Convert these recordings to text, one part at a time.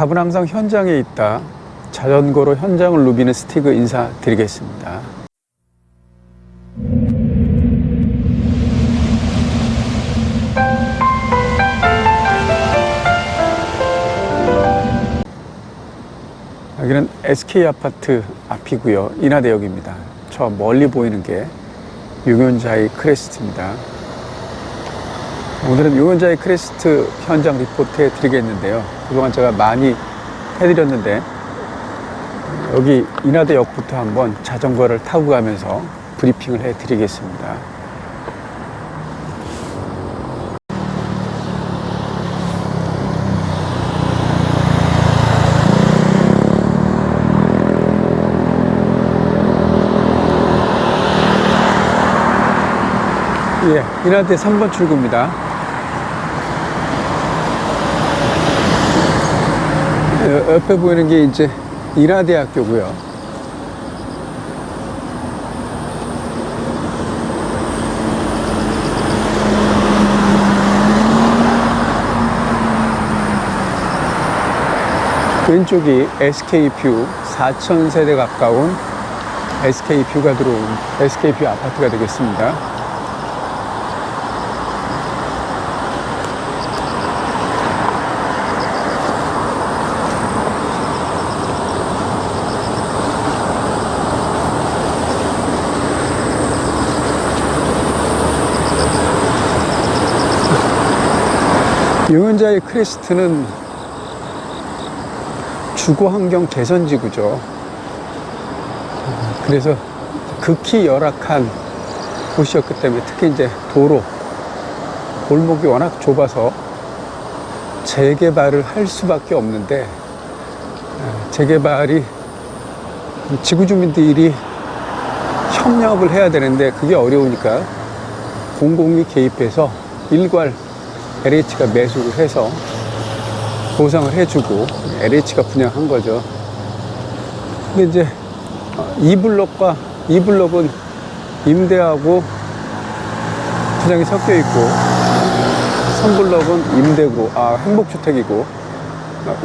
답은 항상 현장에 있다. 자전거로 현장을 누비는 스티그 인사드리겠습니다. 여기는 SK 아파트 앞이고요. 인하대역입니다. 저 멀리 보이는 게 용현자이 크레스트입니다. 오늘은 용현자이 크레스트 현장 리포트 해 드리겠는데요. 그동안 제가 많이 해드렸는데 여기 인하대역부터 한번 자전거를 타고 가면서 브리핑을 해드리겠습니다. 예, 인하대 3번 출구입니다. 옆에 보이는 게 이제 인하대학교고요. 왼쪽이 SK뷰 4,000세대 가까운 SK뷰가 들어온 SK뷰 아파트가 되겠습니다. 용현자의 크레스트는 주거 환경 개선지구죠. 그래서 극히 열악한 곳이었기 때문에 특히 이제 도로, 골목이 워낙 좁아서 재개발을 할 수밖에 없는데 어, 재개발이 지구 주민들이 협력을 해야 되는데 그게 어려우니까 공공이 개입해서 일괄 LH가 매수를 해서 보상을 해주고 LH가 분양한 거죠. 근데 이제 이 블록과 이 블록은 임대하고 분양이 섞여 있고 3블록은 임대고 아 행복주택이고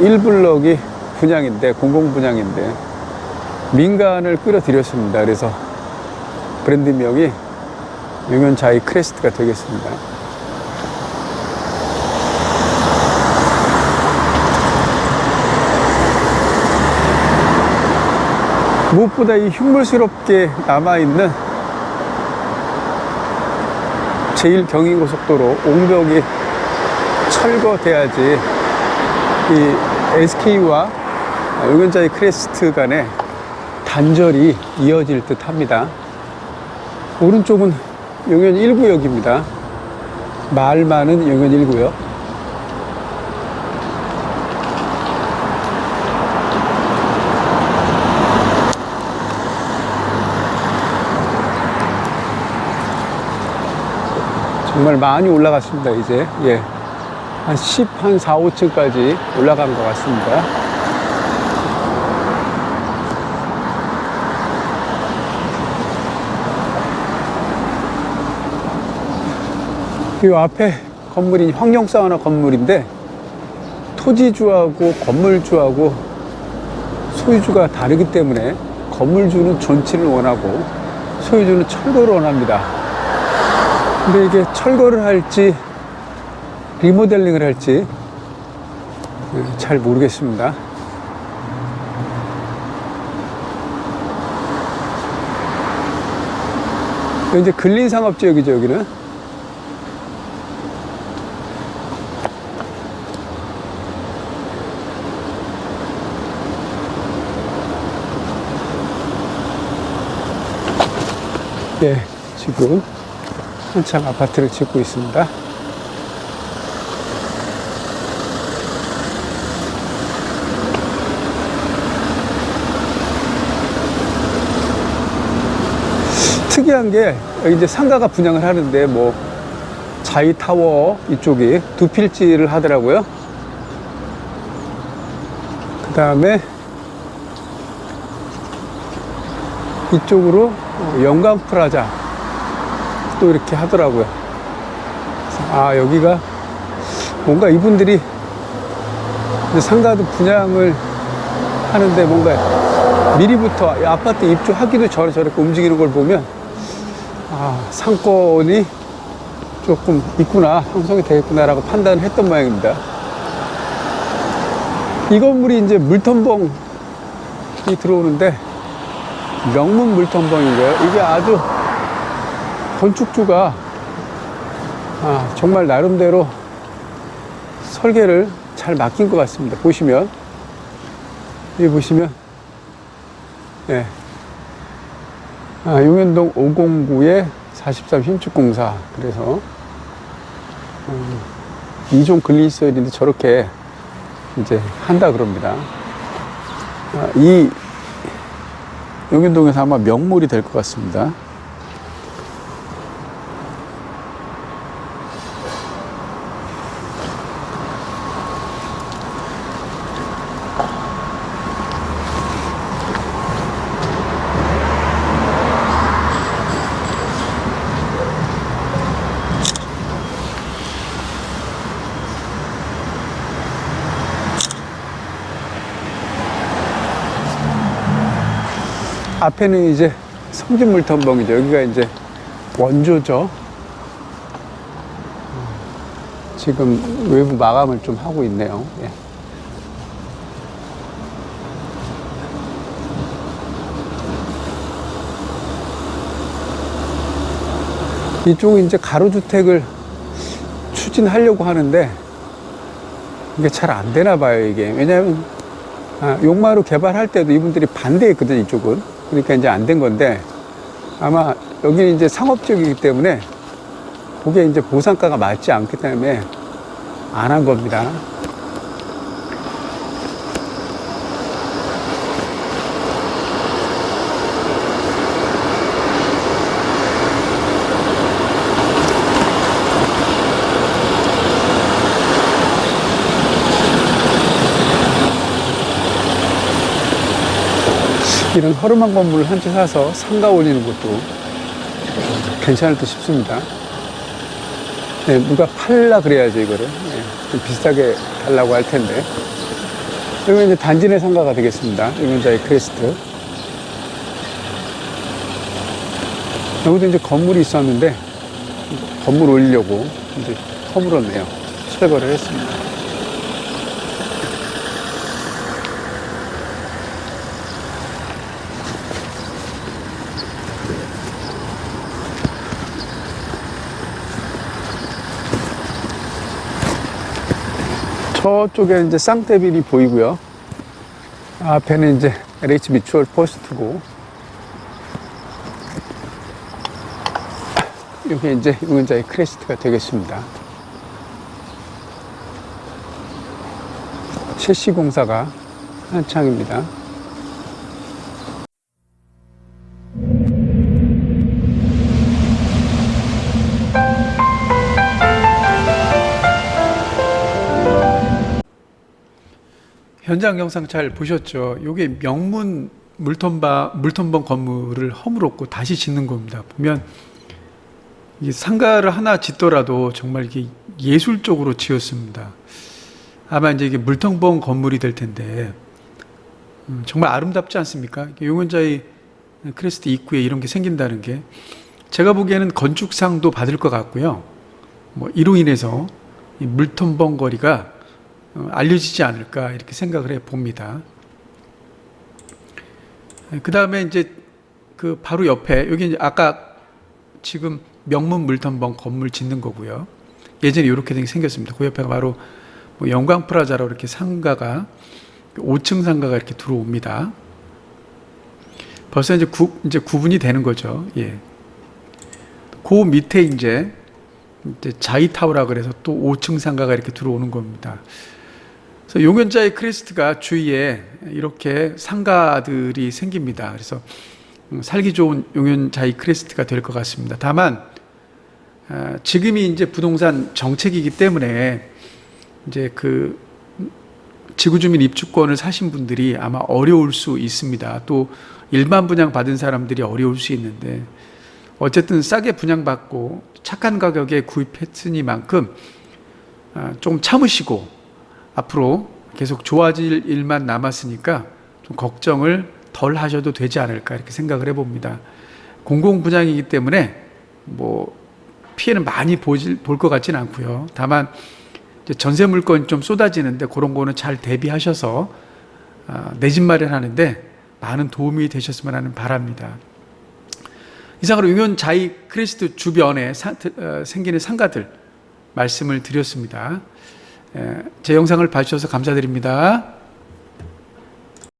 1블록이 분양인데 공공 분양인데 민간을 끌어들였습니다. 그래서 브랜드명이 용현자이 크레스트가 되겠습니다. 무엇보다 이 흉물스럽게 남아있는 제1경인고속도로 옹벽이 철거돼야지 이 SK와 용현자의 크레스트 간의 단절이 이어질 듯 합니다. 오른쪽은 용현 1구역입니다. 말 많은 용현 1구역. 정말 많이 올라갔습니다, 이제. 예. 한 10, 한 4, 5층까지 올라간 것 같습니다. 이 앞에 건물이 황룡사우나 건물인데 토지주하고 건물주하고 소유주가 다르기 때문에 건물주는 존치를 원하고 소유주는 철거를 원합니다. 근데 이게 철거를 할지 리모델링을 할지 예, 잘 모르겠습니다. 이제 근린 상업 지역이죠 여기는. 네, 지금 한창 아파트를 짓고 있습니다. 특이한 게 이제 상가가 분양을 하는데 뭐 자이타워 이쪽이 두 필지를 하더라고요. 그 다음에 이쪽으로 영광 프라자 또 이렇게 하더라고요. 아, 여기가 뭔가 이분들이 상가도 분양을 하는데 뭔가 미리부터 이 아파트 입주하기도 전에 저렇게 움직이는 걸 보면 아, 상권이 조금 있구나, 형성이 되겠구나라고 판단을 했던 모양입니다. 이 건물이 이제 물텀벙이 들어오는데 명문 물텀벙이고요. 이게 아주 건축주가 아, 정말 나름대로 설계를 잘 맡긴 것 같습니다. 보시면 여기 보시면 예. 아, 용현동 509의 43 신축공사 그래서 음, 이종 글리서일인데 저렇게 이제 한다 그럽니다. 아, 이 용현동에서 아마 명물이 될 것 같습니다. 앞에는 이제 성진물 텀벙이죠. 여기가 이제 원조죠. 지금 외부 마감을 좀 하고 있네요. 예. 이쪽은 이제 가로주택을 추진하려고 하는데 이게 잘 안 되나 봐요, 이게. 왜냐하면 아, 용마루 개발할 때도 이분들이 반대했거든, 이쪽은. 그러니까 이제 안 된 건데 아마 여기는 이제 상업지역이기 때문에 그게 이제 보상가가 맞지 않기 때문에 안 한 겁니다. 이런 허름한 건물을 한채 사서 상가 올리는 것도 괜찮을 듯 싶습니다. 네, 누가 팔라 그래야죠, 이거를. 네, 좀 비싸게 달라고 할 텐데. 여기 이제 단지 내 상가가 되겠습니다. 용현자의 크레스트. 여기도 이제 건물이 있었는데, 건물 올리려고 이제 허물었네요. 철거를 했습니다. 저쪽에 이제 쌍떼빌이 보이고요. 앞에는 이제 LH 미추얼 포스트고, 이게 이제 용현자의 크레스트가 되겠습니다. 최씨 공사가 한창입니다. 현장 영상 잘 보셨죠? 이게 명문 물텀바 물텀벙 건물을 허물었고 다시 짓는 겁니다. 보면 이 상가를 하나 짓더라도 정말 이게 예술적으로 지었습니다. 아마 이제 이게 물텀벙 건물이 될 텐데 음, 정말 아름답지 않습니까? 용원자의 크레스트 입구에 이런 게 생긴다는 게 제가 보기에는 건축상도 받을 것 같고요. 뭐 이로 인해서 이 물텀벙 거리가 어, 알려지지 않을까 이렇게 생각을 해 봅니다. 그 다음에 이제 그 바로 옆에 여기 아까 지금 명문 물텀벙 건물 짓는 거고요. 예전에 이렇게 생겼습니다. 그 옆에가 바로 뭐 영광 프라자로 이렇게 상가가 5층 상가가 이렇게 들어옵니다. 벌써 이제 구, 이제 구분이 되는 거죠. 예. 그 밑에 이제 이제 자이타워라 그래서 또 5층 상가가 이렇게 들어오는 겁니다. 그래서 용현자의 크리스트가 주위에 이렇게 상가들이 생깁니다. 그래서 음, 살기 좋은 용현자의 크리스트가 될 것 같습니다. 다만 아, 지금이 이제 부동산 정책이기 때문에 이제 그 지구 주민 입주권을 사신 분들이 아마 어려울 수 있습니다. 또 일반 분양 받은 사람들이 어려울 수 있는데 어쨌든 싸게 분양받고 착한 가격에 구입했으니만큼 아, 좀 참으시고 앞으로 계속 좋아질 일만 남았으니까 좀 걱정을 덜 하셔도 되지 않을까 이렇게 생각을 해봅니다. 공공 분양이기 때문에 뭐 피해는 많이 볼 것 같지는 않고요. 다만 전세 물건 좀 쏟아지는데 그런 거는 잘 대비하셔서 아, 내집 마련하는데 많은 도움이 되셨으면 하는 바랍니다. 이상으로 응연 자이 크리스트 주변에 사- 어, 생기는 상가들 말씀을 드렸습니다. 에, 제 영상을 봐주셔서 감사드립니다.